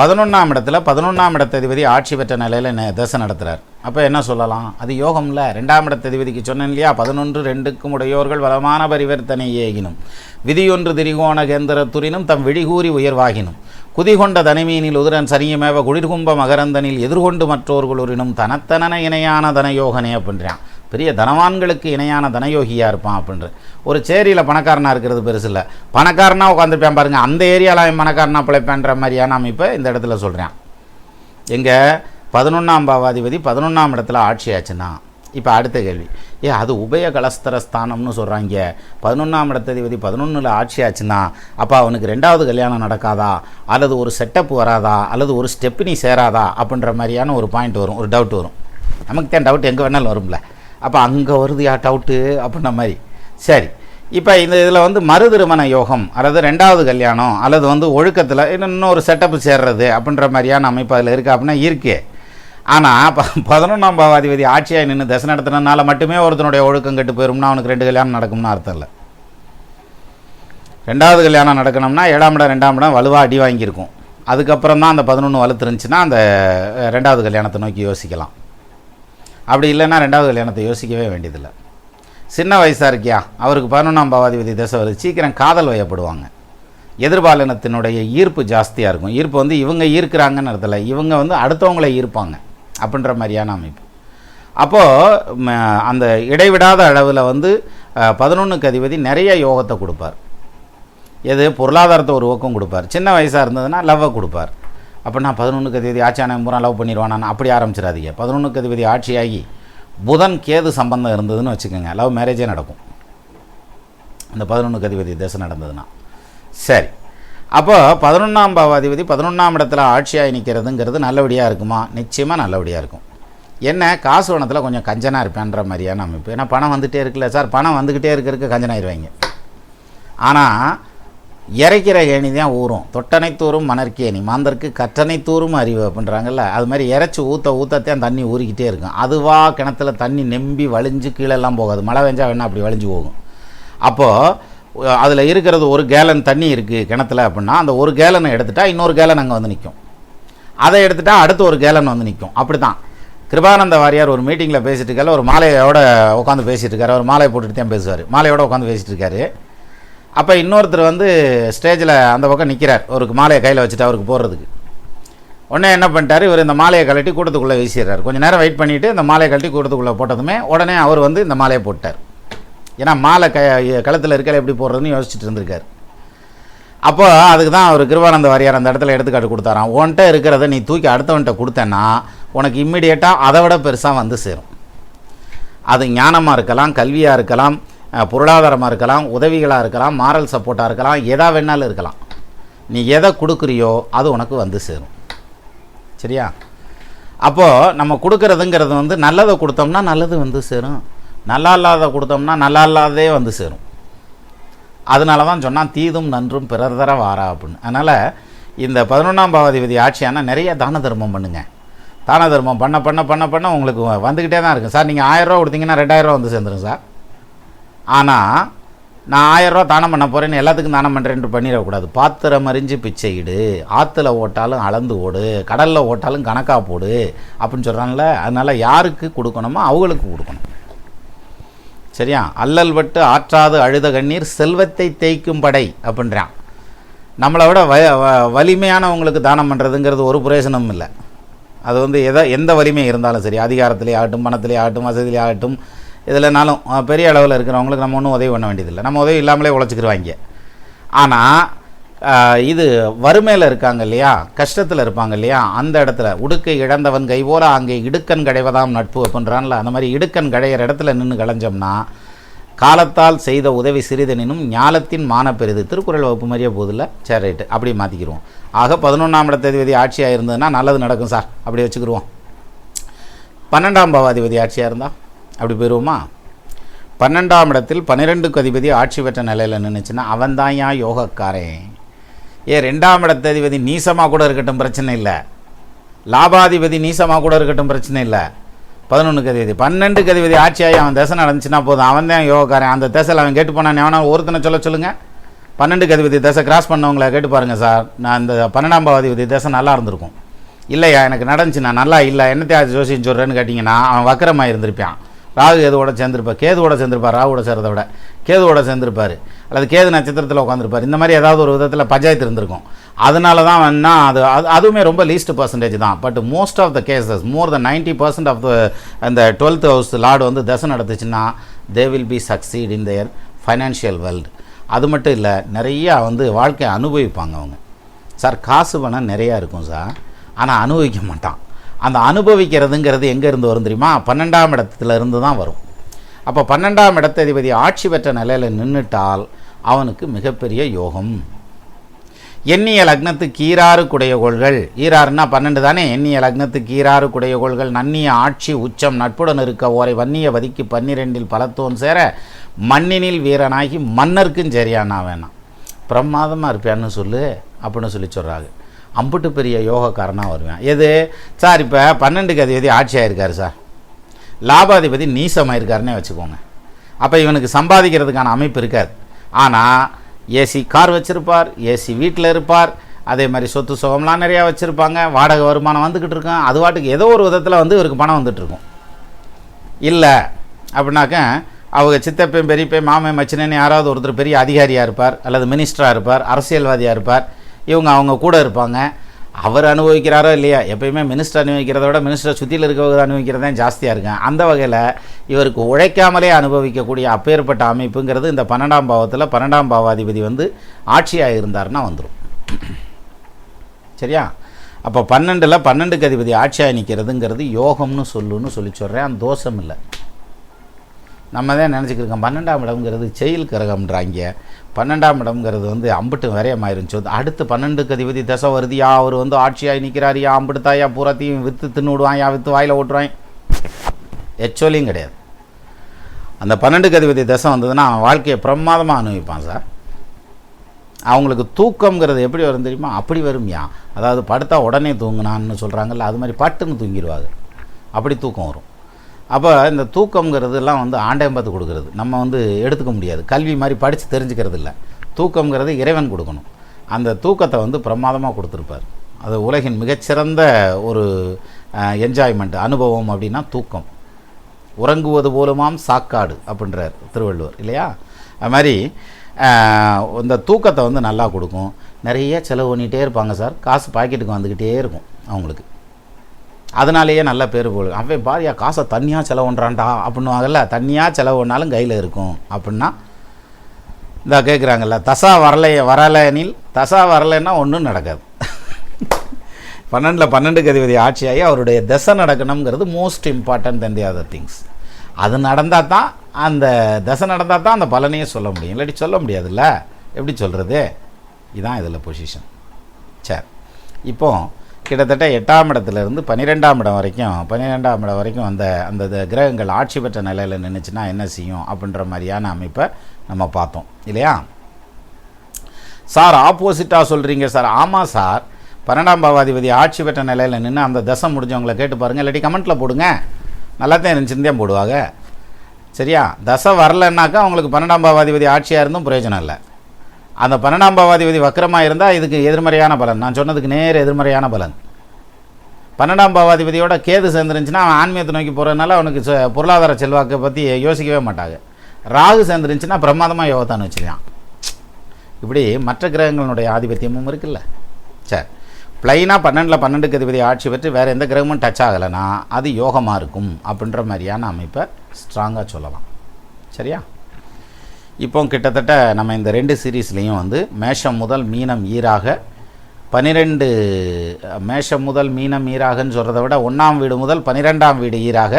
பதினொன்றாம் இடத்துல பதினொன்றாம் இடத்ததிபதி ஆட்சி பெற்ற நிலையில் ந- தசை நடத்துகிறார் அப்போ என்ன சொல்லலாம்? அது யோகம்ல. ரெண்டாம் இடத்ததிபதிக்கு சொன்னேன் இல்லையா பதினொன்று ரெண்டுக்கும் உடையோர்கள் வளமான பரிவர்த்தனை ஏகினும். விதியொன்று திரிகோண கேந்திர துரினும் தம் விழிகூறி உயர்வாகினும். குதிகொண்ட தனிமீனில் உதிரன் சரியமேவ குளிர்கும்ப மகரந்தனில் எதிர்கொண்டு மற்றோர்களுரினும் தனத்தனன இணையான தனயோகனே அப்படின்றான். பெரிய தனவான்களுக்கு இணையான தனயோகியாக இருப்பான் அப்படின்ற. ஒரு சேரியில் பணக்காரனாக இருக்கிறது பெருசு இல்லை. பணக்காரனாக உட்காந்துருப்பேன் பாருங்கள் அந்த ஏரியாவில் அவன் பணக்காரனாக பிழைப்பேன்ற மாதிரியான அமைப்பை இந்த இடத்துல சொல்கிறேன் எங்கே பதினொன்றாம் பாவாதிபதி பதினொன்றாம் இடத்துல ஆட்சி ஆச்சுன்னா இப்போ அடுத்த கேள்வி. ஏ அது உபய கலஸ்தர ஸ்தானம்னு சொல்கிறாங்க பதினொன்றாம் இடத்ததிபதி பதினொன்றில் ஆட்சி ஆச்சுன்னா அப்போ அவனுக்கு ரெண்டாவது கல்யாணம் நடக்காதா? அல்லது ஒரு செட்டப் வராதா? அல்லது ஒரு ஸ்டெப்பினி சேராதா? அப்படின்ற மாதிரியான ஒரு பாயிண்ட் வரும் ஒரு டவுட் வரும். நமக்கு தான் டவுட் எங்கே வேணாலும் வரும்ல. அப்போ அங்கே வருதுயா டவுட்டு அப்படின்ன மாதிரி. சரி. இப்போ இந்த இதில் வந்து மறு திருமண யோகம் அல்லது ரெண்டாவது கல்யாணம் அல்லது வந்து ஒழுக்கத்தில் இன்னொரு செட்டப் சேர்றது அப்படின்ற மாதிரியான அமைப்பு அதில் இருக்குது அப்படின்னா இருக்கு. ஆனால் ப பதினொன்றாம் பாவாதிபதி ஆட்சியாக நின்று தசை நடத்தினால மட்டுமே ஒருத்தனுடைய ஒழுக்கம் கெட்டு போயிரும்னா அவனுக்கு ரெண்டு கல்யாணம் நடக்கும்னு அர்த்தம் இல்லை. ரெண்டாவது கல்யாணம் நடக்கணும்னா ஏழாம் இடம் ரெண்டாம் இடம் வலுவாக அடி வாங்கியிருக்கும். அதுக்கப்புறம் தான் அந்த பதினொன்று வலுத்துருந்துச்சுன்னா அந்த ரெண்டாவது கல்யாணத்தை நோக்கி யோசிக்கலாம். அப்படி இல்லைன்னா ரெண்டாவது கல்யாணத்தை யோசிக்கவே வேண்டியதில்லை. சின்ன வயசாக இருக்கியா? அவருக்கு பதினொன்றாம் பாவாதிபதி தசை வருது. சீக்கிரம் காதல் வயப்படுவாங்க. எதிர்பாலினத்தினுடைய ஈர்ப்பு ஜாஸ்தியாக இருக்கும். ஈர்ப்பு வந்து இவங்க ஈர்க்கிறாங்கன்னு இடத்துல இவங்க வந்து அடுத்தவங்களை ஈர்ப்பாங்க. அப்படின்ற மாதிரியான அமைப்பு. அப்போது அந்த இடைவிடாத அளவில் வந்து பதினொன்றுக்கு அதிபதி நிறைய யோகத்தை கொடுப்பார். எது? பொருளாதாரத்தை ஒரு ஊக்கம் கொடுப்பார். சின்ன வயசாக இருந்ததுன்னா லவ்வை கொடுப்பார். அப்போ நான் பதினொன்று கதிபதி ஆட்சியான பூரா லவ் பண்ணிடுவானா? அப்படி ஆரம்பிச்சிடாதீங்க. பதினொன்று கதிபதி ஆட்சியாகி புதன் கேது சம்பந்தம் இருந்ததுன்னு வச்சுக்கோங்க. லவ் மேரேஜே நடக்கும். அந்த பதினொன்று கதிபதி தசை நடந்ததுன்னா. சரி. அப்போ பதினொன்றாம் பாவாதிபதி பதினொன்றாம் இடத்துல ஆட்சியாகி நிற்கிறதுங்கிறது நல்லபடியாக இருக்குமா? நிச்சயமாக நல்லபடியாக இருக்கும். என்ன? காசு வனத்தில் கொஞ்சம் கஞ்சனாக இருப்பேன்ற மாதிரியான அமைப்பு. ஏன்னா பணம் வந்துகிட்டே இருக்குல்ல சார்? பணம் வந்துக்கிட்டே இருக்கிறதுக்கு கஞ்சனாயிருவாங்க. ஆனால் இறைக்கிற ஏணி தான் ஊறும். தொட்டனை தூரும் மணற்கேணி மாந்தருக்கு கற்றனை தூரும் அறிவு அப்படின்றாங்கல்ல. அது மாதிரி இறைச்சி ஊற்ற ஊற்றத்தான் தண்ணி ஊறிக்கிட்டே இருக்கும். அதுவாக கிணத்துல தண்ணி நெம்பி வழிஞ்சு கீழெல்லாம் போகாது. மழை வெஞ்சா வேணா அப்படி வழிஞ்சு போகும். அப்போது அதில் இருக்கிறது ஒரு கேலன் தண்ணி இருக்குது கிணத்துல அப்படின்னா அந்த ஒரு கேலனை எடுத்துட்டா இன்னொரு கேலன் அங்கே வந்து நிற்கும் அதை எடுத்துட்டா அடுத்து ஒரு கேலன் வந்து நிற்கும் அப்படி தான் கிருபானந்த வாரியார் ஒரு மீட்டிங்கில் பேசிட்டு இருக்காரு. ஒரு மாலையோட உட்காந்து பேசிகிட்டு இருக்காரு. அவர் மாலையை போட்டுட்டு தான் பேசுவார். மாலையோட உட்காந்து பேசிகிட்டு இருக்காரு. அப்போ இன்னொருத்தர் வந்து ஸ்டேஜில் அந்த பக்கம் நிற்கிறார் ஒரு மாலையை கையில் வச்சுட்டு அவருக்கு போடுறதுக்கு. உடனே என்ன பண்ணிட்டாரு? இவர் இந்த மாலையை கழட்டி கூட்டத்துக்குள்ளே வீசிடுறாரு. கொஞ்சம் நேரம் வெயிட் பண்ணிவிட்டு இந்த மாலையை கழட்டி கூட்டத்துக்குள்ளே போட்டதுமே உடனே அவர் வந்து இந்த மாலையை போட்டார். ஏன்னா மாலை க களத்தில் இருக்கல எப்படி போடுறதுன்னு யோசிச்சுட்டு இருந்திருக்காரு. அப்போ அதுக்கு தான் அவர் கிருபானந்த வாரியார் அந்த இடத்துல எடுத்துக்காட்டு கொடுத்தாராம். உன்கிட்ட இருக்கிறத நீ தூக்கி அடுத்தவன்கிட்ட கொடுத்தேன்னா உனக்கு இம்மிடியேட்டாக அதை விட பெருசாக வந்து சேரும். அது ஞானமாக இருக்கலாம் கல்வியாக இருக்கலாம் பொருளாதாரமாக இருக்கலாம் உதவிகளாக இருக்கலாம் மாரல் சப்போர்ட்டாக இருக்கலாம் எதா வேணாலும் இருக்கலாம். நீ எதை கொடுக்குறியோ அது உனக்கு வந்து சேரும். சரியா? அப்போது நம்ம கொடுக்குறதுங்கிறது வந்து நல்லதை கொடுத்தோம்னா நல்லது வந்து சேரும். நல்லா இல்லாத கொடுத்தோம்னா நல்லா இல்லாததே வந்து சேரும். அதனால தான் சொன்னால் தீதும் நன்றும் பிறர் தர வாரா அப்படின்னு. அதனால் இந்த பதினொன்றாம் பாவாதிபதி ஆட்சியான நிறைய தான தர்மம் பண்ணுங்கள் தான தர்மம் பண்ண பண்ண பண்ண பண்ண உங்களுக்கு வ- வந்துக்கிட்டே தான் இருக்கும் சார் நீங்கள் ஆயிரரூவா கொடுத்தீங்கன்னா ரெண்டாயிரரூவா வந்து சேர்ந்துடும் சார். ஆனால் நான் ஆயிரம் தானம் பண்ண போகிறேன்னு எல்லாத்துக்கும் தானம் பண்ணுறேன்ட்டு பண்ணிடக்கூடாது. பாத்திரம் அறிஞ்சு பிச்சையிடு ஆற்றுல ஓட்டாலும் அளந்து ஓடு கடலில் ஓட்டாலும் கணக்காக போடு அப்படின்னு சொல்கிறாங்கள அதனால் யாருக்கு கொடுக்கணுமோ அவங்களுக்கு கொடுக்கணும். சரியா? அல்லல் பட்டு ஆற்றாது அழுத கண்ணீர் செல்வத்தை தேய்க்கும் படை அப்படின்றான். நம்மளை விட வ வலிமையானவங்களுக்கு தானம் பண்ணுறதுங்கிறது ஒரு பிரயோசனமும் இல்லை. அது வந்து எதை எந்த வலிமை இருந்தாலும் சரி அதிகாரத்திலே ஆகட்டும் பணத்திலே ஆகட்டும் வசதியிலே ஆகட்டும் இதில்னாலும் பெரிய அளவில் இருக்கிறவங்களுக்கு நம்ம ஒன்றும் உதவி பண்ண வேண்டியதில்லை. நம்ம உதவி இல்லாமலே உழைச்சிக்கிருவாங்க. ஆனால் இது வறுமையில் இருக்காங்க இல்லையா? கஷ்டத்தில் இருப்பாங்க இல்லையா? அந்த இடத்துல உடுக்கை இழந்தவன் கைபோல அங்கே இடுக்கன் கடைவதாம் நட்பு அப்படின்றான்ல அந்த மாதிரி இடுக்கன் கடையிற இடத்துல நின்று களைஞ்சோம்னா காலத்தால் செய்த உதவி சிறிதெனினும் ஞாலத்தின் மானப்பெரிது. திருக்குறள் வகுப்பு மாதிரியே போதில்ல சரி ரைட்டு. அப்படி மாற்றிக்கிடுவோம் ஆக பதினொன்றாம் இடத்ததிபதி ஆட்சியாக இருந்ததுன்னா நல்லது நடக்கும் சார். அப்படி வச்சுக்கிடுவோம் பன்னெண்டாம் பாவாதிபதி ஆட்சியாக இருந்தால் அப்படி போயிடுவோமா பன்னெண்டாம் இடத்தில் பன்னிரெண்டுக்கு அதிபதி ஆட்சி பெற்ற நிலையில் நின்றுச்சுன்னா அவன் தான் ஏன் யோகக்காரன் ஏ ரெண்டாம் இடத்ததிபதி நீசமாக கூட இருக்கட்டும் பிரச்சனை இல்லை. லாபாதிபதி நீசமாக கூட இருக்கட்டும் பிரச்சனை இல்லை. பதினொன்று கதிபதி பன்னெண்டு கதிபதி ஆட்சியாகி அவன் தசை நடந்துச்சுன்னா போதும் அவன் தான் யோகக்காரன். அந்த தசையில் அவன் கேட்டு போனான் எவனா ஒருத்தனை சொல்ல சொல்லுங்கள் பன்னெண்டு கதிபதி தசை கிராஸ் பண்ணவங்கள கேட்டு பாருங்கள் சார். நான் இந்த பன்னெண்டாம் அதிபதி தசை நல்லா இருந்திருக்கும். இல்லையா எனக்கு நடந்துச்சு நான் நல்லா இல்லை என்னத்தையா ஜோசியம் சொல்கிறேன்னு கேட்டிங்கன்னா அவன் வக்கரமாக இருந்திருப்பான். ராகு எதுவோட சேர்ந்துருப்பார். கேதுவோட சேர்ந்துருப்பார் ராகுவோட சேர்றதை விட. கேதுவோட சேர்ந்துருப்பார். அல்லது கேது நட்சத்திரத்தில் உட்காந்துருப்பார் இந்த மாதிரி ஏதாவது ஒரு விதத்தில் பஞ்சாயத்து இருந்திருக்கும். அதனால தான் வேணா அது அது அதுவுமே ரொம்ப லீஸ்ட் பர்சன்டேஜ் தான். But most of the cases more than ninety percent of the அந்த டுவெல்த் ஹவுஸ் லார்டு வந்து தசை நடத்துச்சுன்னா they will be succeed in their financial world அது மட்டும் இல்லை நிறையா வந்து வாழ்க்கையை அனுபவிப்பாங்க அவங்க. சார் காசு பணம் நிறையா இருக்கும் சார். ஆனால் அனுபவிக்க மாட்டான். அந்த அனுபவிக்கிறதுங்கிறது எங்கேருந்து வரும் தெரியுமா? பன்னெண்டாம் இடத்துல இருந்து தான் வரும். அப்போ பன்னெண்டாம் இடத்ததிபதி ஆட்சி பெற்ற நிலையில் நின்றுட்டால் அவனுக்கு மிகப்பெரிய யோகம். எண்ணிய லக்னத்துக்கு ஈராறு குடையகோள்கள் ஈராறுனா பன்னெண்டு தானே? எண்ணிய லக்னத்துக்கு ஈராறு குடையகோள்கள் நன்னிய ஆட்சி உச்சம் நட்புடன் இருக்க ஓரை வன்னிய வதிக்கு பன்னிரெண்டில் பலத்தோன் சேர மண்ணினில் வீரனாகி மன்னருக்கும் சரியானா வேணாம். பிரமாதமாக இருப்பியான்னு சொல்லு அப்படின்னு சொல்லி சொல்கிறாங்க அம்புட்டு பெரிய யோகக்காரனாக வருவேன். எது? சார் இப்போ பன்னெண்டுக்கு அதிபதி ஆட்சியாயிருக்கார் சார். லாபாதிபதி நீசமாக வச்சுக்கோங்க. அப்போ இவனுக்கு சம்பாதிக்கிறதுக்கான அமைப்பு இருக்காது. ஆனால் ஏசி கார் வச்சுருப்பார் ஏசி வீட்டில் இருப்பார் அதே மாதிரி சொத்து சுகம்லாம் நிறையா வச்சுருப்பாங்க வாடகை வருமானம் வந்துக்கிட்டு இருக்கும். அது வாட்டுக்கு ஏதோ ஒரு விதத்தில் வந்து இவருக்கு பணம் வந்துட்டுருக்கும் இல்லை அப்படின்னாக்க அவங்க சித்தப்பையும் பெரியப்பையும் மாமன் மச்சினன்னு யாராவது ஒருத்தர் பெரிய அதிகாரியாக இருப்பார் அல்லது மினிஸ்டராக இருப்பார் அரசியல்வாதியாக இருப்பார் இவங்க அவங்க கூட இருப்பாங்க. அவர் அனுபவிக்கிறாரோ இல்லையா எப்பயுமே மினிஸ்டர் அனுபவிக்கிறத விட மினிஸ்டர் சுற்றியில் இருக்கவங்க அனுபவிக்கிறது தான் ஜாஸ்தியாக இருக்கும். அந்த வகையில் இவருக்கு உழைக்காமலே அனுபவிக்கக்கூடிய அப்பேற்பட்ட அமைப்புங்கிறது இந்த பன்னெண்டாம் பாவத்தில் பன்னெண்டாம் பாவாதிபதி வந்து ஆட்சியாக இருந்தார்னா வந்துடும் சரியா? அப்போ பன்னெண்டில் பன்னெண்டுக்கு அதிபதி ஆட்சியாக நிற்கிறதுங்கிறது யோகம்னு சொல்லுன்னு சொல்லி சொல்கிறேன் அந்த தோஷம் இல்லை. நம்ம தான் நினச்சிக்கிருக்கோம் பன்னெண்டாம் இடம்ங்கிறது செயல் கிரகம்ன்றாங்க. பன்னெண்டாம் இடம்ங்கிறது வந்து அம்புட்டு விரயமாயிருந்துச்சு. அடுத்து பன்னெண்டுக்கு அதிபதி தசை வருதியா அவர் வந்து ஆட்சியாகி நிற்கிறாரியா அம்பிடுத்தாயா பூராத்தையும் விற்று தின்னு விடுவாயா விற்று வாயில் ஓட்டுவான் எச்சோலியும் கிடையாது. அந்த பன்னெண்டுக்கு அதிபதி தசை வந்ததுன்னா அவன் வாழ்க்கையை பிரமாதமாக அனுபவிப்பான் சார். அவங்களுக்கு தூக்கம்ங்கிறது எப்படி வரும் தெரியுமா? அப்படி வரும்யா அதாவது படுத்தா உடனே தூங்கினான்னு சொல்கிறாங்கல்ல அது மாதிரி பட்டுன்னு தூங்கிடுவாங்க அப்படி தூக்கம் வரும். அப்போ இந்த தூக்கம்ங்கிறதுலாம் வந்து ஆண்டையம் பார்த்து கொடுக்கறது. நம்ம வந்து எடுத்துக்க முடியாது. கல்வி மாதிரி படித்து தெரிஞ்சுக்கிறது இல்லை. தூக்கம்ங்கிறது இறைவன் கொடுக்கணும். அந்த தூக்கத்தை வந்து பிரமாதமாக கொடுத்துருப்பார். அது உலகின் மிகச்சிறந்த ஒரு என்ஜாய்மெண்ட் அனுபவம் அப்படின்னா தூக்கம். உறங்குவது போலுமாம் சாக்காடு அப்படின்றார் திருவள்ளுவர். இல்லையா? அது மாதிரி இந்த தூக்கத்தை வந்து நல்லா கொடுக்கும். நிறைய செலவு பண்ணிகிட்டே இருப்பாங்க சார். காசு பாக்கெட்டுக்கு வந்துக்கிட்டே இருக்கும் அவங்களுக்கு. அதனாலேயே நல்ல பேர் போடு. அவன் பாரியா காசை தனியாக செலவு பண்ணுறான்டா அதில் தனியாக செலவுனாலும் கையில் இருக்கும். அப்படின்னா இந்த கேட்குறாங்கல்ல தசா வரலையே வரலைனில் தசா வரலைன்னா ஒன்றும் நடக்காது. பன்னெண்டில் பன்னெண்டுக்கு அதிபதி ஆட்சியாகி அவருடைய தசை நடக்கணுங்கிறது most important than the other things அது நடந்தால் தான் அந்த தசை நடந்தால் தான் அந்த பலனையே சொல்ல முடியும். இல்லாட்டி சொல்ல முடியாதுல்ல. எப்படி சொல்கிறது இதுதான் இதில் பொசிஷன் சரி. இப்போது கிட்டத்தட்ட எட்டாம் இடத்துல இருந்து பன்னிரெண்டாம் இடம் வரைக்கும் பன்னிரெண்டாம் இடம் வரைக்கும் அந்த அந்த கிரகங்கள் ஆட்சி பெற்ற நிலையில் நின்றுச்சுன்னா என்ன செய்யும் அப்படின்ற மாதிரியான அமைப்பை நம்ம பார்த்தோம். இல்லையா? சார் ஆப்போசிட்டாக சொல்கிறீங்க சார். ஆமாம் சார். பன்னெண்டாம் பாவாதிபதி ஆட்சி பெற்ற நிலையில் நின்று அந்த தசை முடிஞ்சவங்களை கேட்டு பாருங்கள் இல்லாட்டி கமெண்ட்டில் போடுங்க. நல்லா தான் இருந்துச்சுன்னு தான் போடுவாங்க. சரியா? தசை வரலன்னாக்கா அவங்களுக்கு பன்னெண்டாம் பாவாதிபதி ஆட்சியாக இருந்தும் பிரயோஜனம் இல்லை. அந்த பன்னெண்டாம் பாவாதிபதி வக்கரமாக இருந்தால் இதுக்கு எதிர்மறையான பலன். நான் சொன்னதுக்கு நேர் எதிர்மறையான பலன். பன்னெண்டாம் பாவாதிபதியோட கேது சேர்ந்துருந்துச்சுன்னா அவன் ஆன்மீகத்தை நோக்கி போகிறதுனால அவனுக்கு செ- பொருளாதார செல்வாக்கை பற்றி யோசிக்கவே மாட்டாங்க. ராகு சேர்ந்துருந்துச்சுன்னா பிரமாதமாக யோகத்தான் வச்சுருக்கான் இப்படி மற்ற கிரகங்களுடைய ஆதிபத்தியமும் இருக்குல்ல. சரி பிளைனாக பன்னெண்டில் பன்னெண்டுக்கு அதிபதி ஆட்சி பெற்று வேறு எந்த கிரகமும் டச் ஆகலைன்னா அது யோகமாக இருக்கும் அப்படின்ற மாதிரியான அமைப்பை ஸ்ட்ராங்காக சொல்லலாம். சரியா? இப்போ கிட்டத்தட்ட நம்ம இந்த ரெண்டு சீரீஸ்லேயும் வந்து மேஷம் முதல் மீனம் ஈராக பன்னிரெண்டு மேஷம் முதல் மீனம் ஈராகன்னு சொல்கிறத விட ஒன்றாம் வீடு முதல் பன்னிரெண்டாம் வீடு ஈராக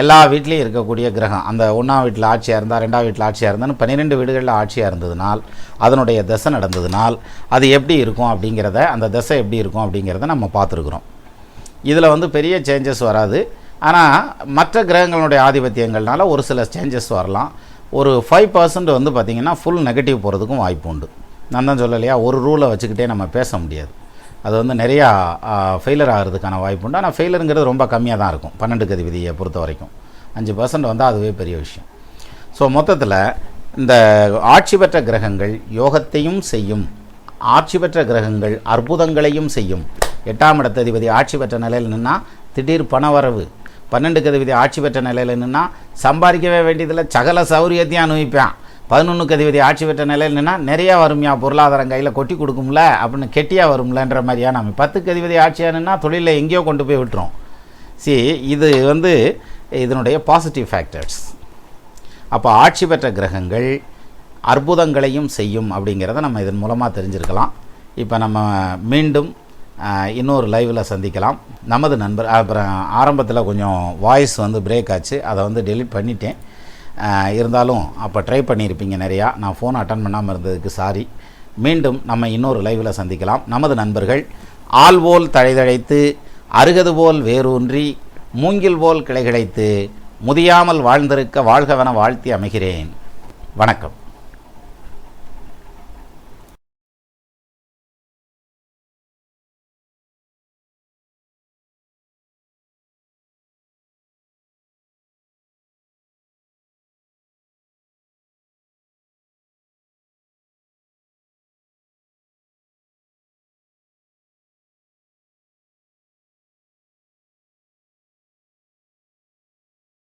எல்லா வீட்லேயும் இருக்கக்கூடிய கிரகம். அந்த ஒன்றாம் வீட்டில் ஆட்சியாக இருந்தால் ரெண்டாம் வீட்டில் ஆட்சியாக இருந்தாலும் பன்னிரெண்டு வீடுகளில் ஆட்சியாக இருந்ததுனால் அதனுடைய தசை நடந்ததுனால் அது எப்படி இருக்கும் அப்படிங்கிறத அந்த தசை எப்படி இருக்கும் அப்படிங்கிறத நம்ம பார்த்துருக்குறோம். இதில் வந்து பெரிய சேஞ்சஸ் வராது. ஆனால் மற்ற கிரகங்களுடைய ஆதிபத்தியங்கள்னால ஒரு சில சேஞ்சஸ் வரலாம். ஒரு ஃபைவ் பர்சன்ட் வந்து பார்த்திங்கன்னா ஃபுல் நெகட்டிவ் போகிறதுக்கும் வாய்ப்பு உண்டு. நான் தான் சொல்லலையா ஒரு ரூலை வச்சுக்கிட்டே நம்ம பேச முடியாது. அது வந்து நிறையா ஃபெயிலர் ஆகிறதுக்கான வாய்ப்பு உண்டு. ஆனால் ஃபெயிலருங்கிறது ரொம்ப கம்மியாக தான் இருக்கும். பன்னெண்டு கதிபதியை பொறுத்த வரைக்கும். அஞ்சு பர்சன்ட் வந்தால் அதுவே பெரிய விஷயம். ஸோ மொத்தத்தில் இந்த ஆட்சி பெற்ற கிரகங்கள் யோகத்தையும் செய்யும் ஆட்சி பெற்ற கிரகங்கள் அற்புதங்களையும் செய்யும். எட்டாம் இடத்ததிபதி ஆட்சி பெற்ற நிலையில் நின்னால் திடீர் பணவரவு பன்னெண்டுக்கு அதிபதி ஆட்சி பெற்ற நிலையில் நின்னா சம்பாதிக்கவே வேண்டியதில் சகல சௌரியத்தையும் அனுபவிப்பான். பதினொன்றுக்கு அதிபதி ஆட்சி பெற்ற நிலையில் நின்னா நிறையா வரும்யா பொருளாதாரம் கையில் கொட்டி கொடுக்கும்ல அப்படின்னு கெட்டியாக வரும்லன்ற மாதிரியான நம்ம பத்துக்கு அதிபதி ஆட்சியாக தொழிலில் எங்கேயோ கொண்டு போய் விட்டுரும். சி இது வந்து இதனுடைய பாசிட்டிவ் ஃபேக்டர்ஸ் அப்போ ஆட்சி பெற்ற கிரகங்கள் அற்புதங்களையும் செய்யும் அப்படிங்கிறத நம்ம இதன் மூலமாக தெரிஞ்சிருக்கலாம். இப்போ நம்ம மீண்டும் இன்னொரு லைவில் சந்திக்கலாம். நமது நண்பர் அப்புறம் ஆரம்பத்தில் கொஞ்சம் வாய்ஸ் வந்து பிரேக் ஆச்சு. அதை வந்து டெலிட் பண்ணிட்டேன். இருந்தாலும் அப்போ ட்ரை பண்ணியிருப்பீங்க நிறையா. நான் ஃபோன் அட்டன் பண்ணாமல் இருந்ததுக்கு சாரி மீண்டும் நம்ம இன்னொரு லைவில் சந்திக்கலாம். நமது நண்பர்கள் ஆள் போல் தழைதழைத்து அருகது போல் வேரூன்றி மூங்கில் போல் கிளை கிடைத்து முதியாமல் வாழ்ந்திருக்க வாழ்கவென வாழ்த்தி அமைகிறேன். வணக்கம்.